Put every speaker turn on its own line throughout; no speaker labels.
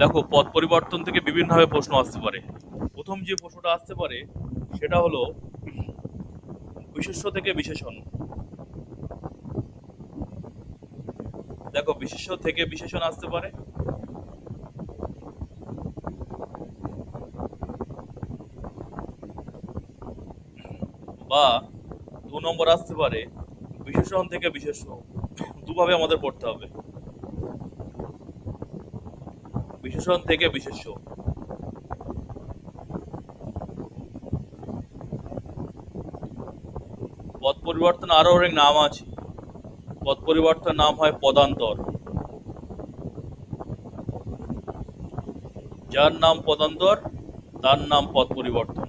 দেখো, পথ পরিবর্তন থেকে বিভিন্নভাবে প্রশ্ন আসতে পারে। প্রথম যে প্রশ্নটা আসতে পারে, সেটা হলো, বিশেষ্য থেকে বিশেষণ। দেখো, বিশেষ্য থেকে বিশেষণ আসতে পারে। বা দু নম্বর আসতে পারে, বিশেষণ থেকে বিশেষ্য। দুভাবে আমাদের পড়তে হবে। বিশেষণ থেকে বিশেষ্য। পদ পরিবর্তন আরও অনেক নাম আছে। পদ পরিবর্তন নাম হয় পদান্তর। যার নাম পদান্তর, তার নাম পদ পরিবর্তন।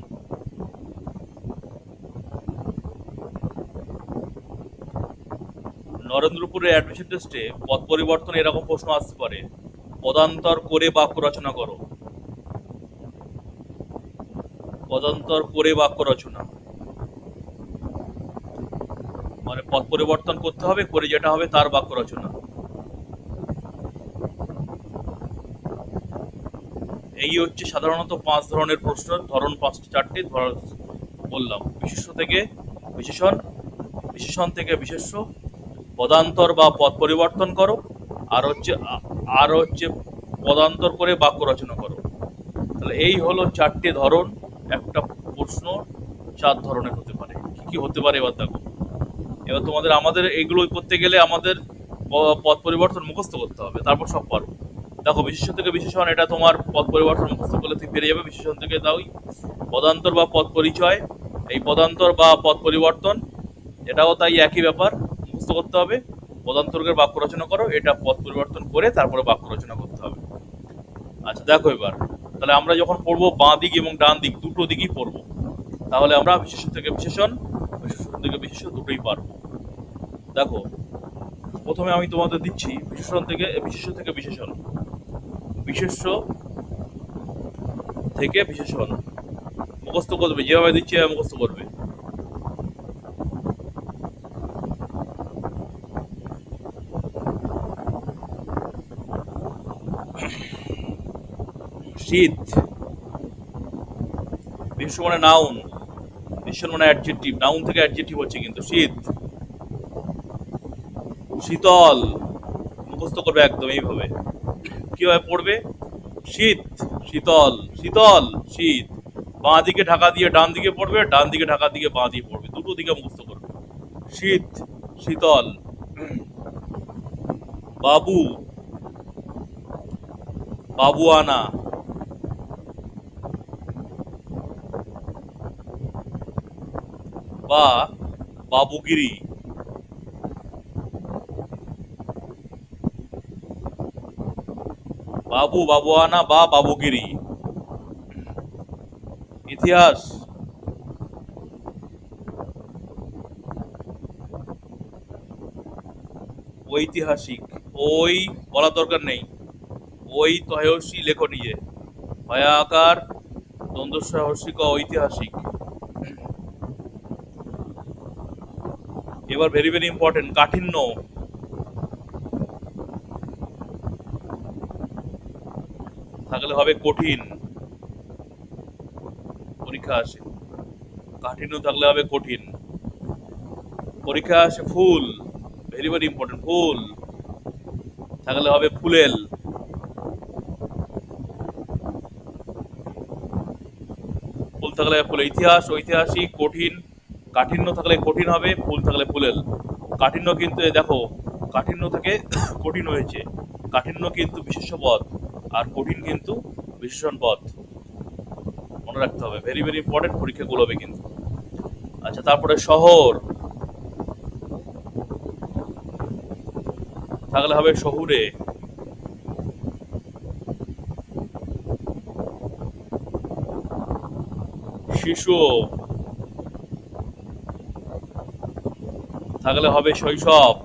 নরেন্দ্রপুরের অ্যাডমিশন টেস্টে পদ পরিবর্তন এরকম প্রশ্ন আসতে পারে। পদান্তর করে বাক্য রচনা করো। পদান্তর করে বাক্য রচনা। মানে পদ পরিবর্তন করতে হবে, করে যেটা হবে তার বাক্য রচনা। এই হচ্ছে সাধারণত পাঁচ ধরনের প্রশ্ন, ধরন পাঁচটি, চারটি বললাম। বিশেষ্য থেকে বিশেষণ বিশেষণ থেকে বিশেষ্য, পদান্তর বা পদ পরিবর্তন করো। আর হচ্ছে আর হচ্ছে পদান্তর করে বাক্য রচনা করো। তাহলে এই হলো চারটে ধরন, একটা প্রশ্ন, চার ধরনের হতে পারে। কি কি হতে পারে এবার দেখো। এবার তোমাদের আমাদের এইগুলো করতে গেলে আমাদের পথ পরিবর্তন মুখস্থ করতে হবে। তারপর সব পারব দেখো, বিশেষণ থেকে বিশেষণ, এটা তোমার পদ পরিবর্তন মুখস্থ করলে তুমি পেরে যাবে। বিশেষণ থেকে দাওই পদান্তর বা পদ পরিচয়, এই পদান্তর বা পদ পরিবর্তন, এটাও তাই একই ব্যাপার, মুখস্থ করতে হবে। পদান্তর্গের বাক্য রচনা করো, এটা পদ পরিবর্তন করে তারপরে বাক্য রচনা করতে হবে। আচ্ছা দেখো এবার। তাহলে আমরা যখন পড়ব বাঁ দিক এবং ডান দিক, দুটো দিকই পড়ব। তাহলে আমরা বিশেষ থেকে বিশেষণ বিশেষণ থেকে বিশেষ দুটোই পারব। দেখো, প্রথমে আমি তোমাদের দিচ্ছি বিশেষণ থেকে বিশেষ থেকে বিশেষণ। বিশেষ্য থেকে বিশেষণ। মুখস্থ করবে, যেভাবে দিচ্ছি মুখস্থ করবে। শীত বিশ্ব মানে নাউন বিশ্ব মানে অ্যাডজেক্টিভ নাউন থেকে অ্যাডজেক্টিভ হচ্ছে কিন্তু শীত। শীতল, মুখস্থ করবে একদম এইভাবে। কীভাবে পড়বে? শীত, শীতল শীতল, শীত। বাঁ দিকে ঢাকা দিয়ে ডান দিকে পড়বে, ডান দিকে ঢাকা দিকে বাঁ দিয়ে পড়বে। দুটো দিকে মুখস্থ করবে। শীত, শীতল। বাবু বাবুয়ানা। বা বাবুগিরি। বাবু বাবুয়ানা বা বাবুগিরি। ইতিহাস। ঐতিহাসিক। ওই বলার দরকার নেই। ওই তহসি লেখো নিজে ভয়াকার, দ্বন্দ্বসাহসিক ঐতিহাসিক। এবার ভেরি ভেরি ইম্পর্টেন্ট কাঠিন্য। থাকলে হবে কঠিন। পরীক্ষা আসে। কাঠিন্য থাকলে হবে কঠিন। পরীক্ষা আসে ফুল ভেরি ভেরি ইম্পর্টেন্ট ফুল। থাকলে হবে ফুলেল ফুল থাকলে ফুল ইতিহাস, ঐতিহাসিক, কঠিন, কাঠিন্য থাকলে কঠিন হবে, ফুল থাকলে ফুলেল কাঠিন্য কিন্তু দেখো, কাঠিন্য থেকে কঠিন হয়েছে। কাঠিন্য কিন্তু বিশেষ্য পদ আর কঠিন কিন্তু বিশেষণ পদ মনে রাখতে হবে ভেরি ভেরি ইম্পর্টেন্ট পরীক্ষাগুলো হবে কিন্তু। আচ্ছা তারপরে শহর। থাকলে হবে শহুরে। শিশু। থাকলে হবে শৈশব।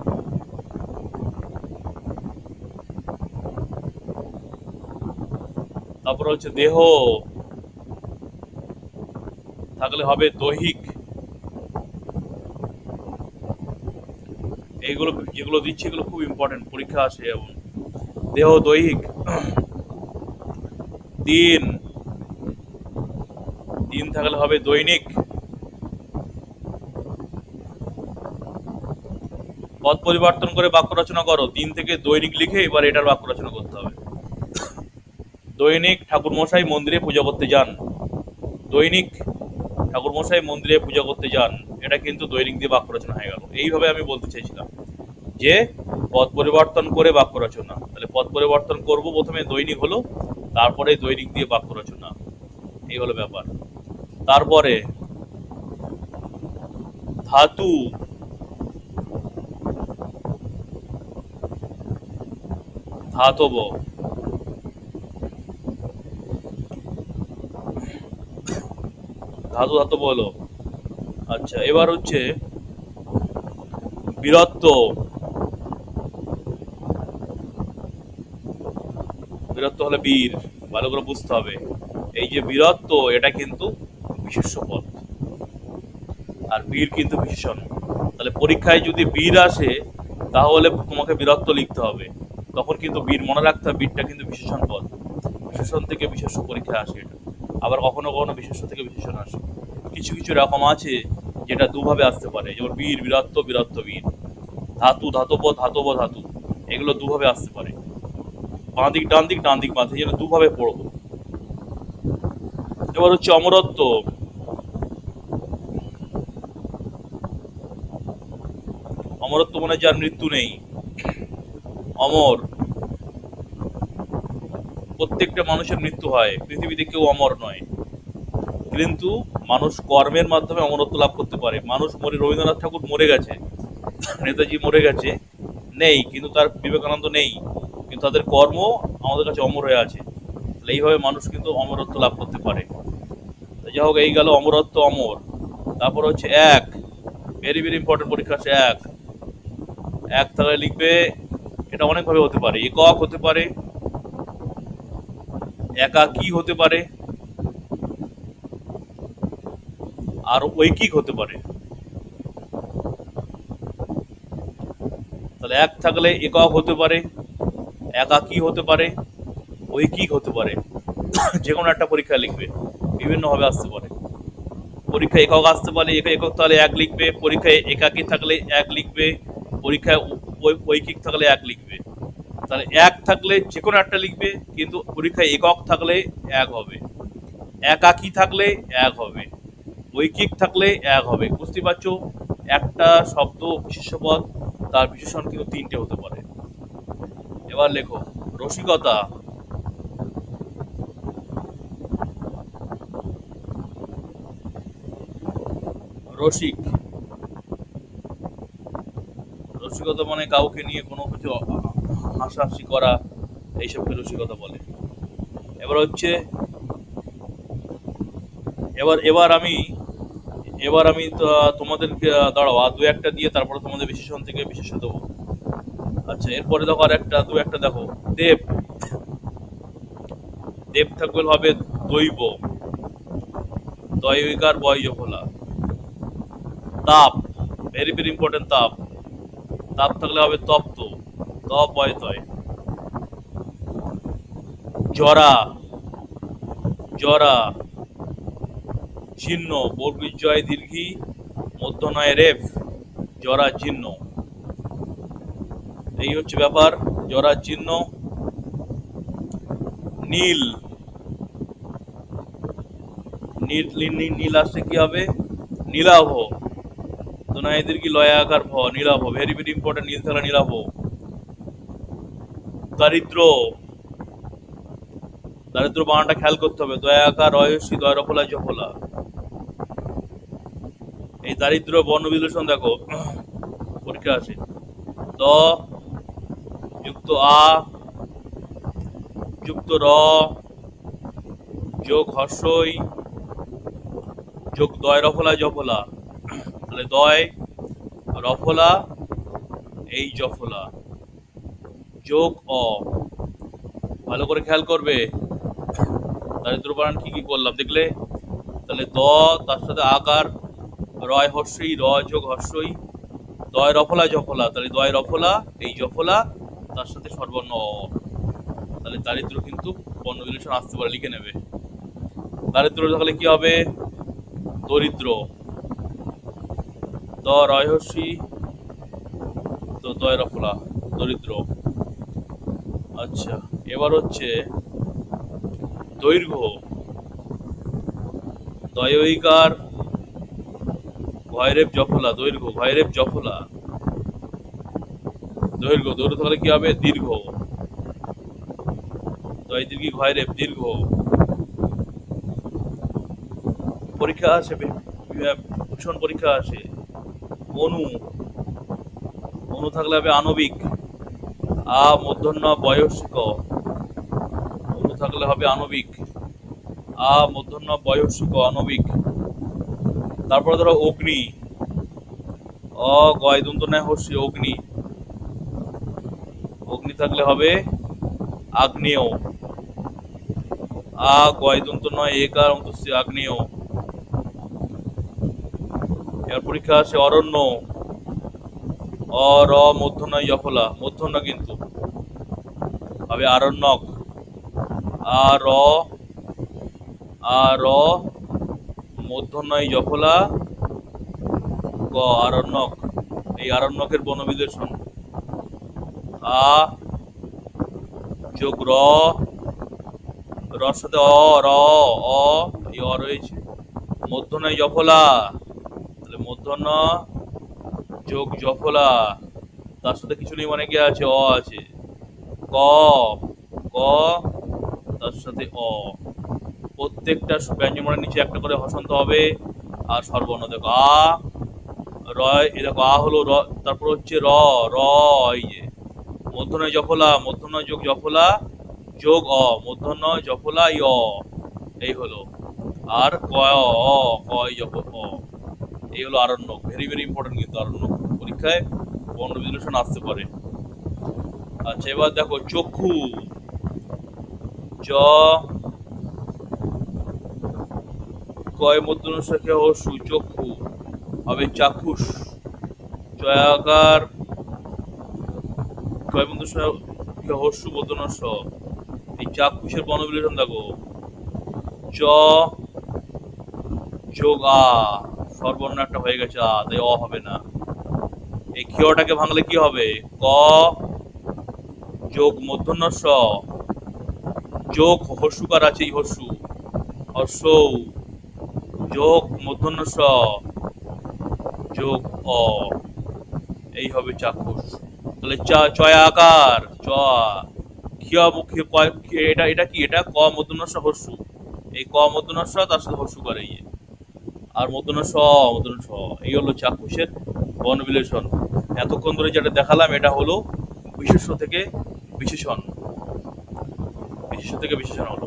তারপর হচ্ছে দেহ। থাকলে হবে দৈহিক। এইগুলো, যেগুলো দিচ্ছি, এগুলো খুব ইম্পর্টেন্ট পরীক্ষা আসে এবং দেহ দৈহিক। দিন। দিন থাকলে হবে দৈনিক। পদ পরিবর্তন করে বাক্য রচনা করো। দিন থেকে দৈনিক লিখে এবার এটার বাক্য রচনা করতে হবে। দৈনিক ঠাকুরমশাই মন্দিরে পূজা করতে যান। দৈনিক ঠাকুরমশাই মন্দিরে পূজা করতে যান। এটা কিন্তু দৈনিক দিয়ে বাক্য রচনা হয়ে গেল। এইভাবে আমি বলতে চাইছিলাম যে, পদ পরিবর্তন করে বাক্য রচনা। তাহলে পদ পরিবর্তন করব প্রথমে দৈনিক হলো, তারপরে দৈনিক দিয়ে বাক্য রচনা। এই হলো ব্যাপার। তারপরে ধাতু ধাতব। ধাতু ধাতব হলো। আচ্ছা এবার হচ্ছে বীরত্ব। বীরত্ব হলে বীর, ভালো করে বুঝতে হবে। এই যে বীরত্ব, এটা কিন্তু বিশেষ্য পদ আর বীর কিন্তু বিশেষণ তাহলে পরীক্ষায় যদি বীর আসে, তাহলে তোমাকে বীরত্ব লিখতে হবে। তখন কিন্তু বীর মনে রাখতে হবে, বীরটা কিন্তু বিশেষণ পদ বিশেষণ থেকে বিশেষ্য পরীক্ষায় আসে এটা। আবার কখনো কখনো বিশেষ্য থেকে বিশেষণ আসে। কিছু কিছু রকম আছে যেটা দুভাবে আসতে পারে। যেমন বীর, বীরত্ব বীরত্ব, বীর। ধাতু, ধাতব ধাতব, ধাতু। এগুলো দুভাবে আসতে পারে। বাঁ দিক ডান দিক ডান দিক বাঁ দিক যেন দুভাবে পড়ব। এবার হচ্ছে অমরত্ব। অমরত্ব মানে যার মৃত্যু নেই। অমর। প্রত্যেকটা মানুষের মৃত্যু হয়। পৃথিবীতে কেউ অমর নয়। কিন্তু মানুষ কর্মের মাধ্যমে অমরত্ব লাভ করতে পারে। মানুষ মরে, রবীন্দ্রনাথ ঠাকুর মরে গেছে। নেতাজি মরে গেছে। নেই, কিন্তু তার বিবেকানন্দ নেই। কিন্তু তাদের কর্ম আমাদের কাছে অমর হয়ে আছে। তাহলে এইভাবে মানুষ কিন্তু অমরত্ব লাভ করতে পারে। যাই হোক, এই গেল অমরত্ব, অমর। তারপর হচ্ছে এক। ভেরি ভেরি ইম্পর্টেন্ট পরীক্ষা হচ্ছে এক। এক তাহলে লিখবে, এটা অনেকভাবে হতে পারে। একক হতে পারে একা কি হতে পারে, আর ঐকিক হতে পারে। তাহলে এক থাকলে একক হতে পারে, একাকী হতে পারে, ঐকিক হতে পারে। যে কোনো একটা পরীক্ষা লিখবে, বিভিন্নভাবে আসতে পারে। পরীক্ষায় একক আসতে পারে, একক তাহলে এক লিখবে, পরীক্ষায় একাকী থাকলে এক লিখবে পরীক্ষায় ঐকিক থাকলে এক লিখবে। তাহলে এক থাকলে যে কোনো একটা লিখবে, কিন্তু পরীক্ষায় একক থাকলে এক হবে। একাকী থাকলে এক হবে। ঐকিক থাকলে এক হবে। বুঝতে পারছ? একটা শব্দ বিশেষ্য পদ, তার বিশেষণ কিন্তু তিনটে হতে পারে। এবার লেখো, রসিকতা। রসিক। রসিকতা মানে কাউকে নিয়ে কোনো কিছু হাসাহাসি করা, এইসবকে রসিকতা বলে। এবার হচ্ছে, এবার এবার আমি এবার আমি তোমাদেরকে দাঁড়াও, আর দু একটা দিয়ে তারপরে তোমাদের বিশেষণ থেকে বিশেষণ দেবো। আচ্ছা এরপরে দেখো আর একটা, দু একটা দেখো। দেব। দেব থাকবে হবে দৈব। দৈবিকার বয় ফলা তাপ। ভেরি ভেরি ইম্পর্টেন্ট তাপ। তাপ থাকলে হবে তপ্ত তপ বয় তয় জরা। জরা। চিহ্ন বর্গীর জয় দীর্ঘি। মধ্য নয় রেফ। জরা চিহ্ন এই হচ্ছে ব্যাপার। জরা চিহ্ন নীল নীল নীল আসলে কি হবে? নীলাভ। নীলাভ দারিদ্র দারিদ্র বানানটা খেয়াল করতে হবে। জফলা। এই দারিদ্র বর্ণ বিশ্লেষণ দেখো। পরীক্ষা আছে। দ, যুক্ত আ, যুক্ত র, যোগ হর্ষই, যোগ দয় রফলা, জফলা। তাহলে দয়, রফলা, এই জফলা। যোগ অ। ভালো করে খেয়াল করবে। দারিদ্র বানান কি কি করলাম? দেখলে? তাহলে দ, তার সাথে আকার, রয় হর্ষই, র যোগ হর্ষই, দয় রফলা, জফলা। তাহলে দয় রফলা, এই জফলা, তার সাথে সর্বর্ণ। তাহলে দারিদ্র কিন্তু বর্ণ বিলেষণ আসতে পারে, লিখে নেবে। দারিদ্র থাকলে কি হবে? দরিদ্র দ রয়সী তো দয় রফলা দরিদ্র। আচ্ছা এবার হচ্ছে দৈর্ঘ্য। দয়ইকার ভয়রেব জফলা, দৈর্ঘ্য ভয়রেব জফলা। দৈর্ঘ্য দৈর্ঘ্য তাহলে কি হবে? দীর্ঘ। দয় দীর্ঘি ভয়রেব দীর্ঘ। পরীক্ষা আসে ভীষণ পরীক্ষা আসে। অনু অনু থাকলে হবে আণবিক। আ মূর্ধন্য বয়স্ক। অনু থাকলে হবে আণবিক। আ মূর্ধন্য বয়স্ক, আণবিক। তারপরে ধরো অগ্নি। অ গয় দন্ত নেয় হস্যি অগ্নি। অগ্নি থাকলে হবে আগ্নেয়। আ গয় দন্ত নয় একার অন্তস্য আগ্নেয়। এর পরীক্ষা আছে অরণ্য। অ, র জফলা মধ্য ন কিন্তু। হবে আরণ্যক। আ, র আ, র মধ্য নয় জফলা ক, আরণ্যক। এই আরণ্যকের বনবিলেষণ আ, যোগ, র, রর সাথে অ, র, অ, এই অ রয়েছে। মধ্য নয় মধ্যাহ্ন যোগ জফলা, তার সাথে কিছু নেই মানে কি আছে? অ আছে। ক ক, তার সাথে অ। প্রত্যেকটা ব্যঞ্জনবর্ণের নিচে একটা করে হসন্ত হবে, আর সর্বর্ণ দেখো, আ রয় এই দেখো, আ হলো র, তারপর হচ্ছে র র, এই যে মধ্যাহ্ন জফলা মধ্যাহ্ন যোগ জফলা, যোগ অ মধ্যাহ্ন জফলা, ই অ, এই হলো। আর ক, অ ক জফ, অ। এই হলো আরণ্যক ভেরি ভেরি ইম্পর্টেন্ট কিন্তু আরণ্যক পরীক্ষায় বর্ণ বিশ্লেষণ আসতে পারে। আচ্ছা এবার দেখো, চক্ষু। জ, কয় মধ্যনসাখে হসু চক্ষু? হবে চাক্ষুষ। জয়াকার কয় মধ্যনসাখে হসু মধ্যনস এই চাক্ষুষের বর্ণবিলেষণ দেখো। চ যোগ। একটা হয়ে গেছে আ তাই অ হবে না। এই ক্ষীয়টাকে ভাঙলে কি হবে? ক যোগ মূর্ধন্য স যোগ হস্যুকার আছে এই হস্যু, হস্যৌ, যোগ মূর্ধন্য স যোগ অ। এই হবে চাক্ষুষ। তাহলে চ চা। চয়াকার চ এটা এটা কি? এটা ক মূর্ধন্য স হস্যু। এই ক মূর্ধন্য স তার সাথে হস্যু করে ইয়ে। আর মতন স মতন স। এই হলো চাক্ষুষের বনবিলেষণ এতক্ষণ ধরে যেটা দেখালাম, এটা হলো বিশেষ থেকে বিশেষণ। বিশেষ্য থেকে বিশেষণ হলো।